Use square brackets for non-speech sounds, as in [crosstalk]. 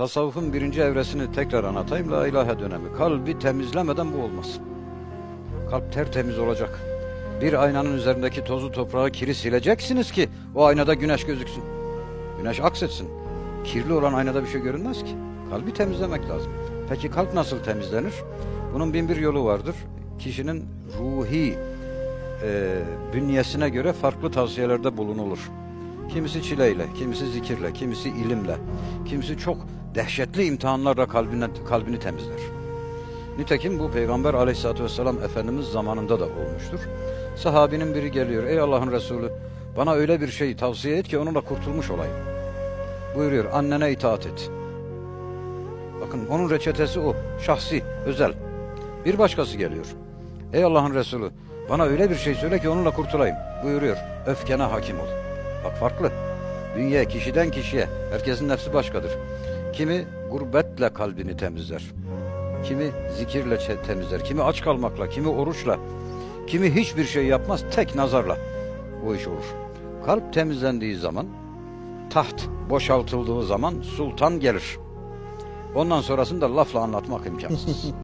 Tasavvufun birinci evresini tekrar anlatayım. La ilahe dönemi. Kalbi temizlemeden bu olmaz. Kalp tertemiz olacak. Bir aynanın üzerindeki tozu toprağı kiri sileceksiniz ki o aynada güneş gözüksün. Güneş aksetsin. Kirli olan aynada bir şey görünmez ki. Kalbi temizlemek lazım. Peki kalp nasıl temizlenir? Bunun bin bir yolu vardır. Kişinin ruhi e, bünyesine göre farklı tavsiyelerde bulunulur. Kimisi çileyle, kimisi zikirle, kimisi ilimle, kimisi çok dehşetli imtihanlarla kalbine, kalbini temizler. Nitekim bu Peygamber aleyhissalatü vesselam Efendimiz zamanında da olmuştur. Sahabinin biri geliyor, ey Allah'ın Resulü bana öyle bir şey tavsiye et ki onunla kurtulmuş olayım. Buyuruyor, annene itaat et. Bakın onun reçetesi o, şahsi, özel. Bir başkası geliyor. Ey Allah'ın Resulü bana öyle bir şey söyle ki onunla kurtulayım. Buyuruyor, öfkene hakim ol. Bak farklı. Bünye kişiden kişiye, herkesin nefsi başkadır. Kimi gurbetle kalbini temizler. Kimi zikirle temizler, kimi aç kalmakla, kimi oruçla, kimi hiçbir şey yapmaz, tek nazarla bu iş olur. Kalp temizlendiği zaman, taht boşaltıldığı zaman sultan gelir. Ondan sonrasını da lafla anlatmak imkansız. [laughs]